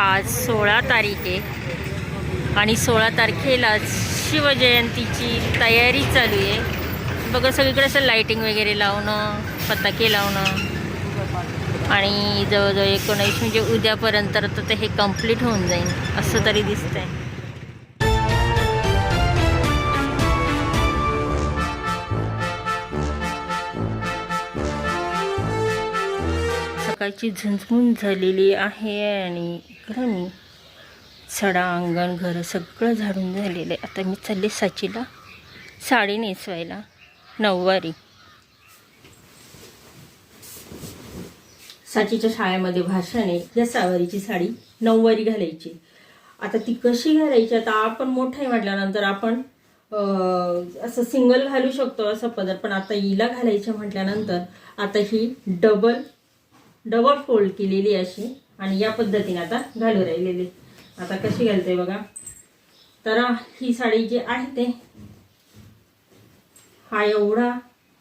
आज सोळा तारीख आहे आणि सोळा तारखेला शिवजयंतीची तयारी चालू आहे. बघा सगळीकडे असं लाईटिंग वगैरे लावणं पताके लावणं आणि जवळजवळ एकोणावीस म्हणजे उद्यापर्यंत तर ते हे कंप्लीट होऊन जाईल असं तरी दिसतंय. सकाळची झुंजमून झालेली आहे आणि इकडं मी सडा अंगण घरं सगळं झाडून झालेलं आहे. आता मी चालले साचीला साडी नेसवायला नऊवारी. साचीच्या शाळेमध्ये भाषण आहे या सावारीची साडी नऊवारी घालायची. आता ती कशी घालायची? आता आपण मोठं म्हटल्यानंतर आपण असं सिंगल घालू शकतो असं पदर पण आता हिला घालायचं म्हटल्यानंतर आता ही डबल डबल फोल्ड केलेली अशी आणि या पद्धतीने आता घालू राहिलेली. आता कशी घालते बघा. तर ही साडी जी आहे ते हा एवढा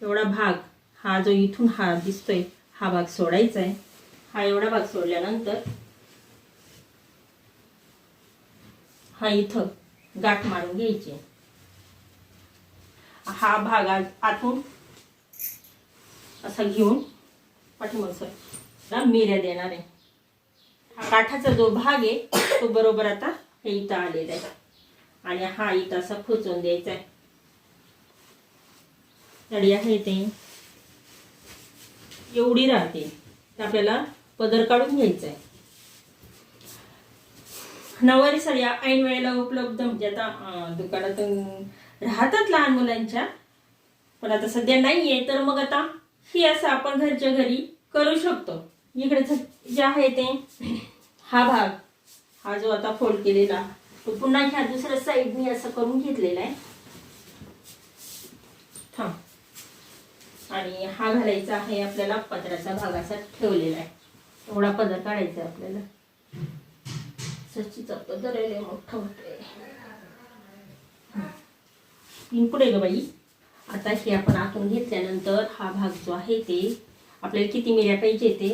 एवढा भाग हा जो इथून हा दिसतोय हा भाग सोडायचा आहे. हा एवढा भाग सोडल्यानंतर हा इथं गाठ मारून घ्यायची हा भाग आतून असा घेऊन पाठीमाग सर मिऱ्या देणार आहे. हा काठाचा जो भाग आहे तो बरोबर आता हे इथं आलेला आहे. आणि हा इथं असा खोचून द्यायचा आहे. साडी आहे ते एवढी राहते. तर आपल्याला पदर काढून घ्यायचा आहे. नऊवारी साड्या ऐन वेळेला उपलब्ध म्हणजे आता दुकानातून राहतात लहान मुलांच्या. पण आता सध्या नाहीये तर मग आता ही असं आपण घरच्या घरी करू शकतो. इकडे जे आहे ते हा भाग हा जो आता फोल्ड केलेला तो पुन्हा ह्या दुसऱ्या साईडनी असं करून घेतलेला आहे. थांब. आणि हा घालायचा आहे आपल्याला पदराचा भाग असा ठेवलेला आहे. एवढा पदर काढायचा आहे आपल्याला. सचीचा पदर आहे मोठा होतोय पुढे ग बाई. आता हे आपण आतून घेतल्यानंतर हा भाग जो आहे ते आपल्याला किती मिऱ्या पाहिजे ते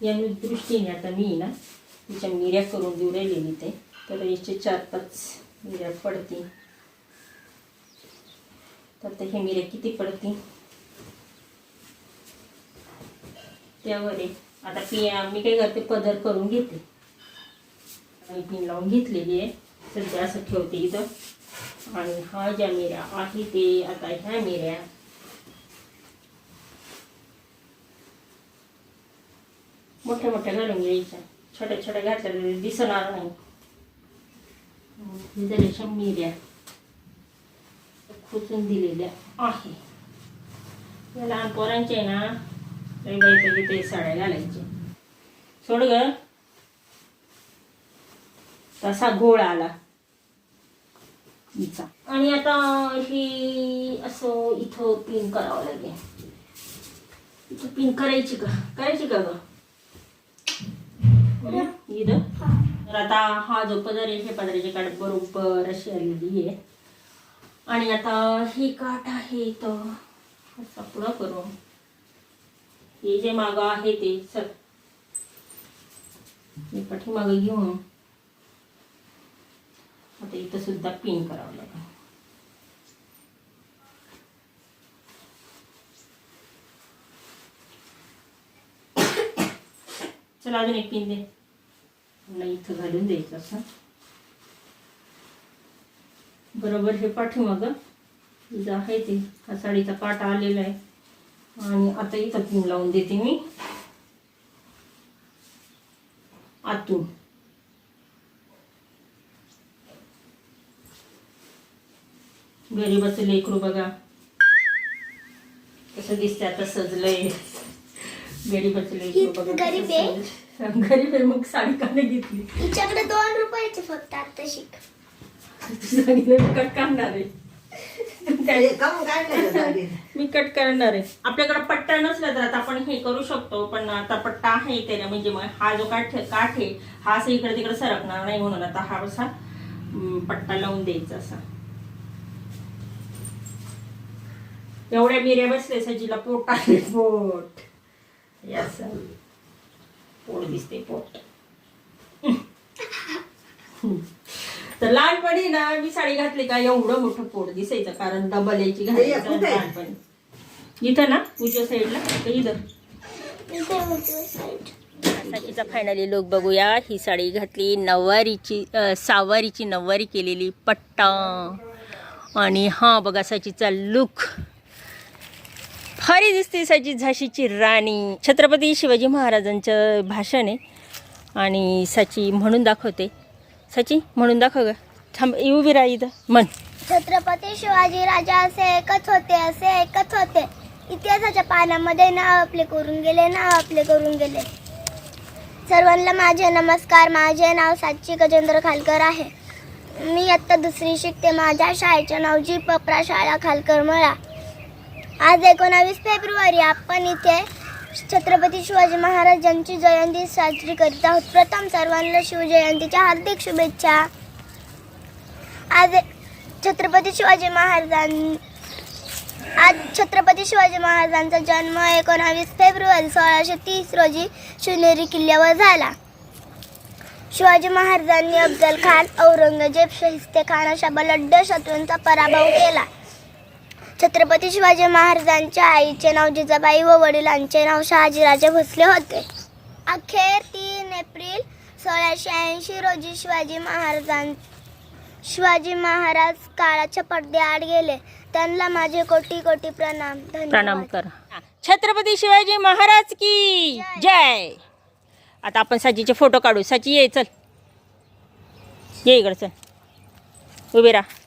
या दृष्टीने आता मी ना तिच्या मिऱ्या करून देऊ राहिलेली ते. तर याचे चार पाच मिऱ्या पडतील. तर ते हे मिऱ्या किती पडतील? त्यावर आहे. आता पी मी काय करते पदर करून घेते. आणि पिन लावून घेतलेली आहे. सध्या असं ठेवते इथं. आणि हा ज्या मिऱ्या आहे ते आता ह्या मिऱ्या मोठ्या मोठ्या घालून घ्यायच्या छोट्या छोट्या घातल्या दिसणार नाही. हम्म, झाल्याच्या मिऱ्या खुचून दिलेल्या आहे. या लहान पोरांचे आहे ना बाई ते साड्या घालायचे. सोड ग. तसा घोळ आला. हिचा. आणि आता ही असं इथं पिन करावं लागेल. इथं पिन करायची का? करायची का ग? इथं. तर आता हा जो पदर आहे हे पदराची काठ बरोबर अशी आलेली आहे. आणि आता ही काठ आहे तर असं पुढं करू. हे जे मागं आहे ते सर. हे पाठीमागं घेऊन. आता इथं सुद्धा पिन करावं लागेल. चला अजून एक पिन दे मला इथं घालून द्यायचं असं बरोबर हे पाठीमागं जे आहे ते हा साडीचा काटा आलेला आहे आणि आता इथं पिन लावून देते मी आतून गरीबाचं लेकरू बघा कसं दिसतंय आता सजलंय गरीबाचं गरीब आहे? गरीब आहे मग साडी का नाही घेतली. हिच्याकडे दोन रुपयाचे फक्त आता शिक. सांगितलं मी कट करणार आहे. मी कट करणार आहे. आपल्याकडे पट्टा नसला तर आता आपण हे करू शकतो पण आता पट्टा आहे त्याला म्हणजे मग हा जो काठ काठ आहे हा असं इकडे तिकडे सरकणार नाही म्हणून आता हा असा पट्टा लावून द्यायचा असा. एवढ्या मिऱ्या बसले सजीला पोट आहे पोट. असं पोट दिसते पोट तर लहानपणी ना मी साडी घातली का एवढं मोठं पोट दिसायचं कारण डबल याची घालायचं? लहानपणी. इथं ना उजव्या साईडला का इथं. साडीचा फायनली लुक बघूया. ही साडी घातली नऊवारीची अ, सहावारीची नऊवारी केलेली पट्टा. आणि हा बघा साचीचा लुक भारी दिसते साजी झाशीची राणी. छत्रपती शिवाजी महाराजांचं भाषण आहे आणि साची म्हणून दाखवते. साची म्हणून दाखव ग. थांब ये उभी राहा म्हण. छत्रपती शिवाजी राजा असे एकच होते असे एकच होते. इतिहासाच्या पानामध्ये नाव आपले करून गेले नाव आपले करून गेले. सर्वांना माझे नमस्कार माझे नाव साची गजेंद्र खालकर आहे. मी आत्ता दुसरी शिकते. माझ्या शाळेचे नाव जी पपरा शाळा खालकर मळा. आज एकोणावीस फेब्रुवारी आपण इथे छत्रपती शिवाजी महाराजांची जयंती साजरी करीत आहोत. प्रथम सर्वांना शिवजयंतीच्या हार्दिक शुभेच्छा. आज छत्रपती शिवाजी महाराजां आज छत्रपती शिवाजी महाराजांचा जन्म एकोणावीस फेब्रुवारी सोळाशे तीस रोजी शिवनेरी किल्ल्यावर झाला. शिवाजी महाराजांनी अफजल खान औरंगजेब शहिस्ते खान अशा बलड्ड शत्रूंचा पराभव केला. छत्रपती शिवाजी महाराजांच्या आईचे नाव जिजाबाई व वडिलांचे नाव शहाजीराजे भोसले होते. अखेर तीन एप्रिल सोळाशे ऐंशी रोजी शिवाजी महाराजां शिवाजी महाराज काळाच्या पडद्याआड गेले. त्यांना माझे कोटी कोटी प्रणाम प्रणाम कर. छत्रपती शिवाजी महाराज की जय. आता आपण साजीचे फोटो काढू. साची ये चल. ये इकडं चल. उभे राहा.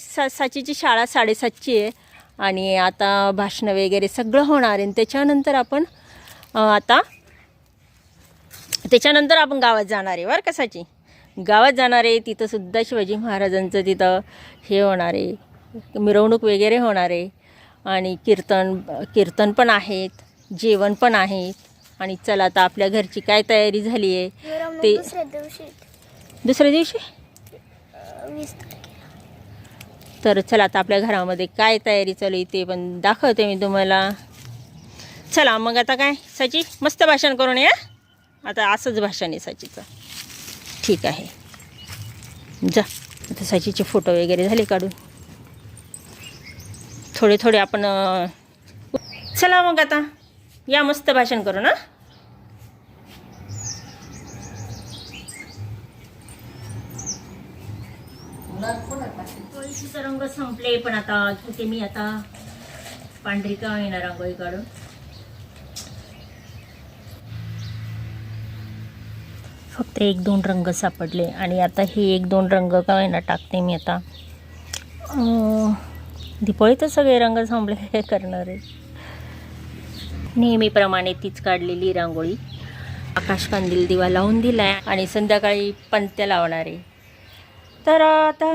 सा साचीची शाळा साडेसातची आहे. आणि आता भाषणं वगैरे सगळं होणार आहे. आणि त्याच्यानंतर आपण आता त्याच्यानंतर आपण गावात जाणार आहे. बरं का साची? गावात जाणार आहे. तिथं सुद्धा शिवाजी महाराजांचं तिथं हे होणार आहे. मिरवणूक वगैरे होणार आहे. आणि कीर्तन कीर्तन पण आहेत. जेवण पण आहेत. आणि चला आता आपल्या घरची काय तयारी झाली आहे. ते दुसऱ्या दिवशी. दुसऱ्या दिवशी? तर चला आता आपल्या घरामध्ये काय तयारी चालू आहे ते पण दाखवते मी तुम्हाला. चला मग आता काय? साची मस्त भाषण करून या. आता असंच भाषण आहे साचीचं. ठीक आहे. जा आता साचीचे फोटो वगैरे झाले काढून. थोडे थोडे आपण चला मग आता. या मस्त भाषण करू ना रंग संपले पण आता घेते मी आता पांढरी का येणार रांगोळी काढून. फक्त एक दोन रंग सापडले आणि आता हे एक दोन रंग का होईना टाकते मी आता. दिपोळी तर सगळे रंग संपले हे करणार. आहे नेहमीप्रमाणे तीच काढलेली रांगोळी. आकाशकांदील दिवा लावून दिलाय आणि संध्याकाळी पंत्या लावणार आहे. तर आता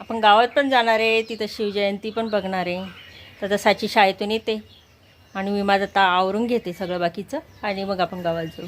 आपण गावात पण जाणार आहे तिथं शिवजयंती पण बघणार आहे. तर साची शाळेतून येते आणि मी माझं ता आवरून घेते सगळं बाकीचं आणि मग आपण गावात जाऊ.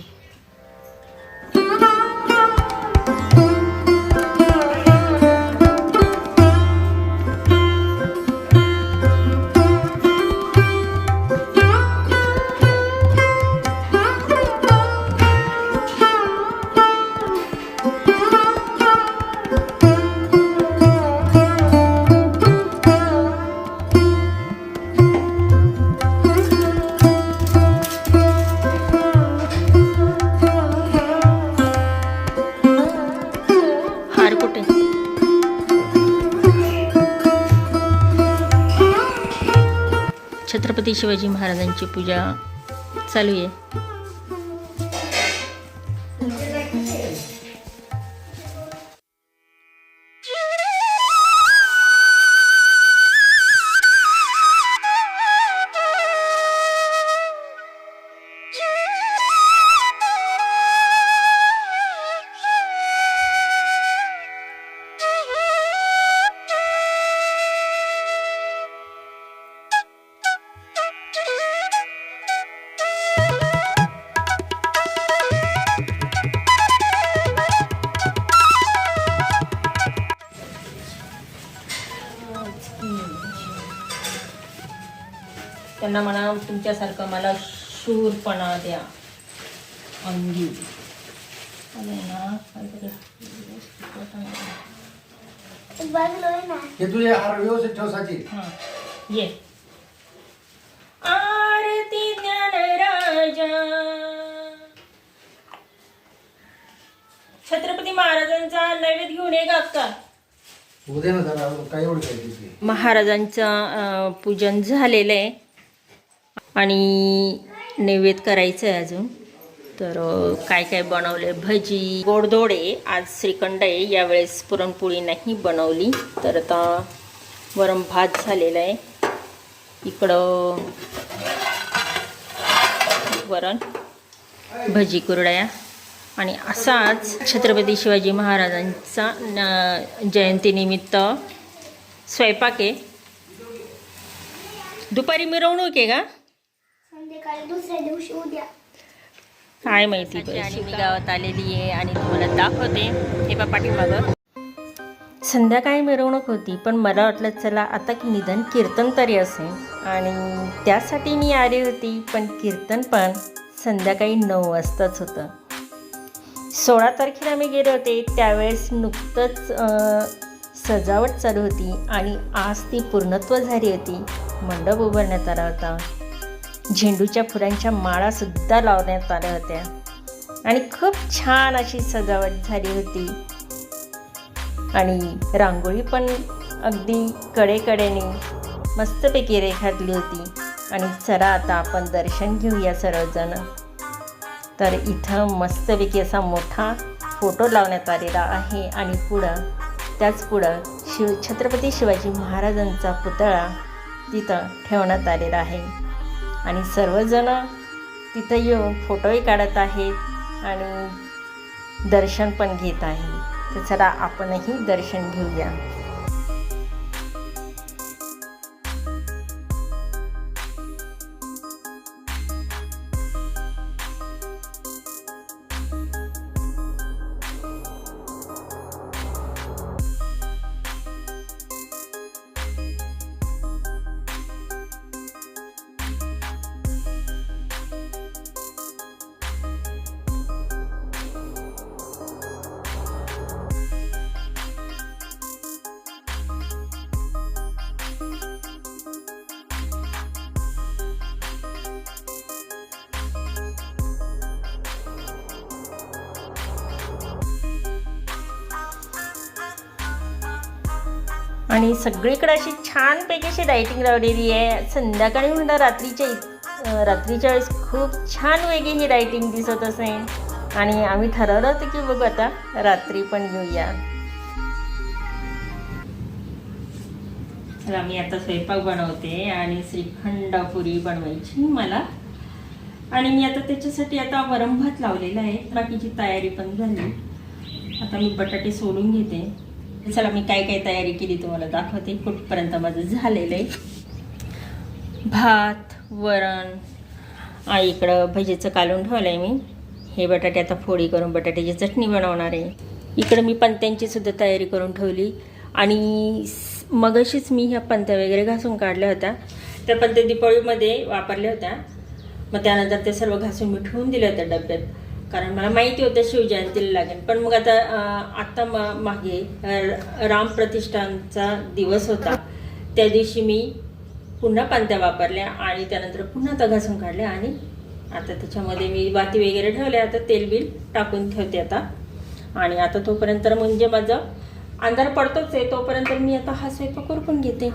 छत्रपती शिवाजी महाराजांची पूजा चालू आहे. तुमच्यासारखं मला शूरपणा द्या. अंगी. आलंय ना काहीतरी बघलोय ना हे तुझे हार व्यवस्थित ठेवसाची हां. ये. आरती ज्ञानराजा. छत्रपती महाराजांचा नैवेद्य घेऊन ये का उद्या ना जरा काय एवढं काय तिथे महाराजांचं अं, पूजन झालेलं आहे. आणि नैवेद्य करायचं आहे अजून. तर काय काय बनवले? भजी गोडधोडे आहे आज श्रीखंड आहे. यावेळेस पुरणपोळी नाही बनवली. तर आता वरम भात झालेला आहे. इकडं वरण भजी कुरड्या आणि असाच छत्रपती शिवाजी महाराजांचा न- जयंतीनिमित्त स्वयंपाक आहे. दुपारी मिरवणूक आहे का? संध्याकाळी दुसऱ्या दिवशी उद्या. काय माहिती बरं. मी गावात आलेली आहे आणि तुम्हाला दाखवते. हे बा पाठीमागं. संध्याकाळी मिरवणूक होती पण मला वाटलं चला आता की निधन कीर्तन तरी असेल. आणि त्यासाठी मी आली होती पण कीर्तन पण संध्याकाळी नऊ वाजताच होतं. सोळा तारखेला मी गेले होते त्यावेळेस नुकतंच सजावट चालू होती आणि आज ती पूर्णत्व झाली होती. मंडप उभारण्यात आला होता. झेंडूच्या फुलांच्या माळासुद्धा लावण्यात आल्या होत्या. आणि खूप छान अशी सजावट झाली होती. आणि रांगोळी पण अगदी कडेकडेने मस्तपैकी रेखाटली होती. आणि चला आता आपण दर्शन घेऊया सर्वजण. तर इथं मस्तपैकी असा मोठा फोटो लावण्यात आलेला आहे. आणि पुढं त्याच पुढं शिव छत्रपती शिवाजी महाराजांचा पुतळा तिथं ठेवण्यात आलेला आहे. आणि सर्वजण तिथं येऊन फोटोही काढत आहेत आणि दर्शन पण घेत आहे तर चला आपणही दर्शन घेऊया. आणि सगळीकडे अशी छानपैकी अशी लाईटिंग लावलेली आहे. संध्याकाळी म्हणता रात्रीच्या रात्रीच्या वेळेस खूप छान वेगळी ही लाईटिंग दिसत असेल. आणि आम्ही ठरवलं होतं की बघू आता रात्री पण घेऊया तर मी आता स्वयंपाक बनवते आणि श्रीखंड पुरी बनवायची मला. आणि मी आता त्याच्यासाठी आता वरम भात लावलेला आहे. बाकीची तयारी पण झाली. आता मी बटाटे सोलून घेते. चला मी काय काय तयारी केली तुम्हाला दाखवते. कुठपर्यंत माझं झालेलं आहे. भात वरण इकडं भजीचं कालून ठेवलं आहे मी. हे बटाटे आता फोडी करून बटाट्याची चटणी बनवणार आहे. इकडं मी पंत्यांची सुद्धा तयारी करून ठेवली. आणि मगशीच मी ह्या पंत्या वगैरे घासून काढल्या होत्या. त्या पंत्या दिपाळीमध्ये वापरल्या होत्या. मग त्यानंतर ते सर्व घासून मी ठेवून दिलं होतं डब्यात. कारण मला माहिती होतं शिवजयंतीला लागेल. पण मग आता आत्ता मा मागे राम प्रतिष्ठानचा दिवस होता. त्या दिवशी मी पुन्हा पांत्या वापरल्या आणि त्यानंतर पुन्हा त्या काढल्या आणि आता त्याच्यामध्ये मी वाती वगैरे ठेवल्या. आता तेलबिल टाकून ठेवते आता. आणि आता तोपर्यंत म्हणजे माझं अंधार पडतोच आहे. तोपर्यंत मी आता हा स्वयंपाक करून घेते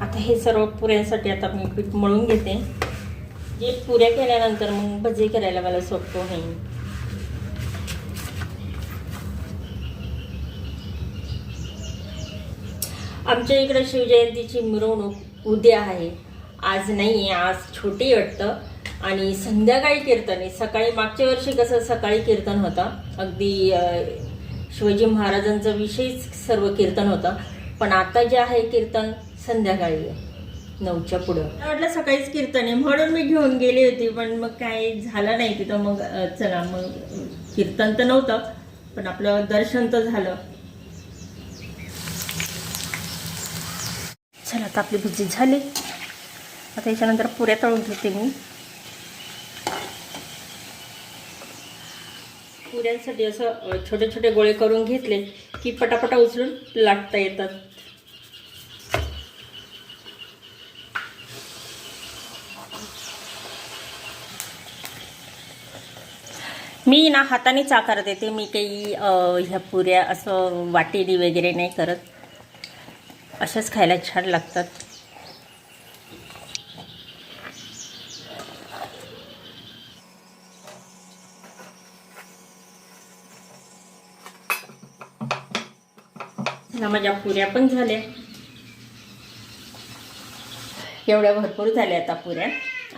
आता हे सर्व पुऱ्यांसाठी आता मी पीठ मळून घेते. जे पुऱ्या केल्यानंतर मग भजी करायला मला सोपं होईल. आमच्या इकडे शिवजयंतीची मिरवणूक उद्या आहे. आज नाही आहे आज छोटी वाटतं. आणि संध्याकाळी कीर्तन आहे. सकाळी मागच्या वर्षी कसं सकाळी कीर्तन होतं. अगदी शिवाजी महाराजांचा विषयीच सर्व कीर्तन होतं. पण आता जे आहे कीर्तन संध्याकाळी नऊच्या पुढं. वाटलं सकाळीच कीर्तन आहे. म्हणून मी घेऊन गेली होती पण मग काय झालं नाही तिथं. मग चला मग कीर्तन तर नव्हतं पण आपलं दर्शन तर झालं. चला आता आपली भुजी झाली. आता याच्यानंतर पुऱ्या तळून घेते मी. पुऱ्यांसाठी असं छोटे छोटे गोळे करून घेतले की पटापटा उचलून लाटता येतात. मी ना हातानेच आकार देते. मी काही ह्या पुऱ्या असं वाटेली वगैरे नाही करत. अशाच खायला छान लागतात. ना माझ्या पुऱ्या पण झाल्या. एवढ्या भरपूर झाल्या आता पुऱ्या.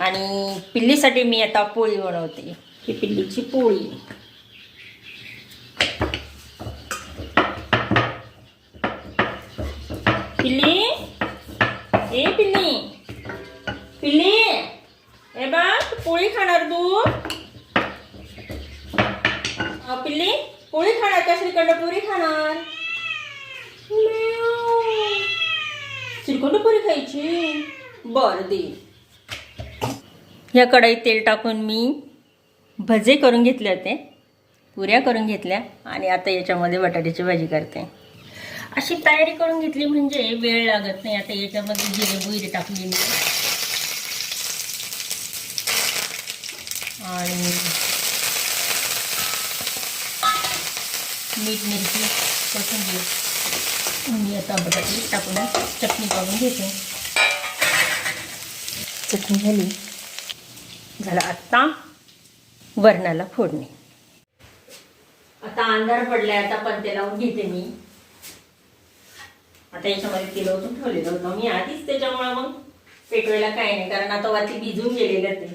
आणि पिल्लीसाठी मी आता पोळी बनवते. ही पिल्लीची पोळी पिल्ली ए पिल्ली पिल्ली ए बा तू पोळी खाणार तू अ, पिल्ली पोळी खाणार का श्रीखंड पुरी खाणार श्रीखंड पुरी खायची बर दे या कढईत तेल टाकून मी भजे करून घेतले होते पुऱ्या करून घेतल्या आणि आता याच्यामध्ये बटाट्याची भाजी करते. अशी तयारी करून घेतली म्हणजे वेळ लागत नाही. आता याच्यामध्ये जिरे बुईरे टाकली मी. आणि मीठ मिरची कोथिंबीर मी आता बटाटे टाकून चटणी करून घेते. चटणी झाली. झालं आत्ता. वरणाला फोडणी. आता अंधार पडलाय आता पणते लावून घेते मी. आता याच्यामध्ये तेल ओतून ठेवलेलं होतं. मी आधीच त्याच्यामुळे मग पेटवायला काय नाही कारण आता वाती भिजून गेलेलं ते.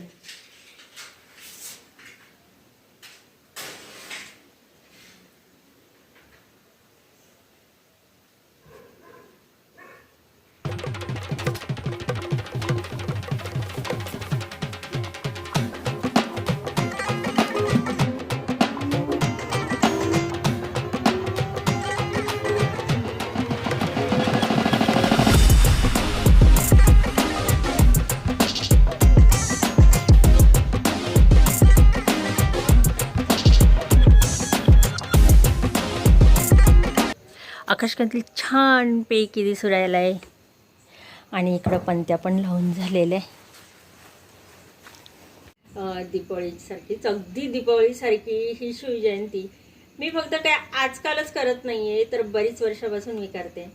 आकाशकांतली छान पैकी दिसू राहिला आहे आणि इकडं पंत्या पण लावून झालेल्या आहे. अं, दीपावळीसारखीच अगदी दीपावळीसारखी ही शिवजयंती. मी फक्त काय आजकालच करत नाही आहे तर बरीच वर्षापासून मी करते.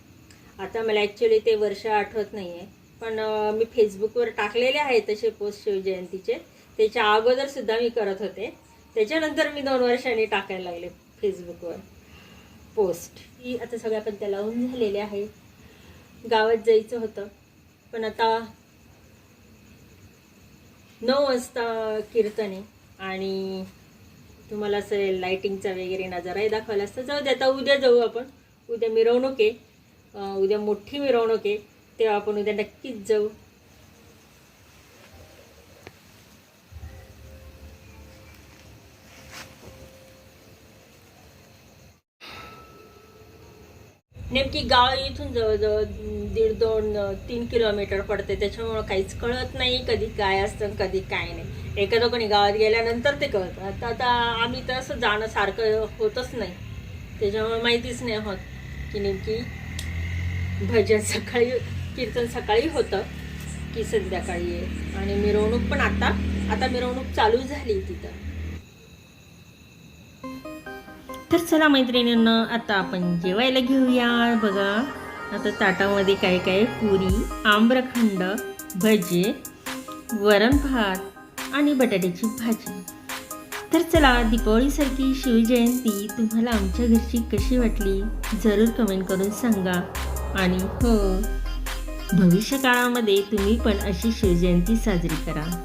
आता मला ॲक्च्युली ते वर्ष आठवत नाही आहे पण मी फेसबुकवर टाकलेले आहेत तसे पोस्ट शिवजयंतीचे. त्याच्या अगोदरसुद्धा मी करत होते. त्याच्यानंतर मी दोन वर्षांनी टाकायला लागले फेसबुकवर. पोस्ट ही आता सगळ्या पत्त्या लावून झालेल्या आहेत गावात जायचं होतं पण आता नऊ वाजता कीर्तन आहे आणि तुम्हाला असं लायटिंगचा वगैरे नजाराही दाखवायला असतं. जाऊ दे आता उद्या जाऊ आपण. उद्या मिरवणूक आहे. उद्या मोठी मिरवणूक आहे. तेव्हा आपण उद्या नक्कीच जाऊ. ती गाव इथून जवळजवळ दीड दोन तीन किलोमीटर पडते. त्याच्यामुळं काहीच कळत नाही कधी काय असतं कधी काय नाही. एखादं कोणी गावात गेल्यानंतर ते कळतं. आता आता आम्ही तर असं जाणं सारखं होतच नाही. त्याच्यामुळे माहितीच नाही होत की नेमकी भजन सकाळी कीर्तन सकाळी होतं की संध्याकाळी. आहे आणि मिरवणूक पण आता आता मिरवणूक चालू झाली तिथं. तर चला मैत्रिणींना आता आपण जेवायला घेऊया. बघा आता ताटामध्ये काय काय पुरी आम्रखंड भजे वरण भात आणि बटाट्याची भाजी. तर चला दीपावळीसारखी शिवजयंती तुम्हाला आमच्या घरची कशी वाटली जरूर कमेंट करून सांगा. आणि हो भविष्य काळामध्ये तुम्ही पण अशी शिवजयंती साजरी करा.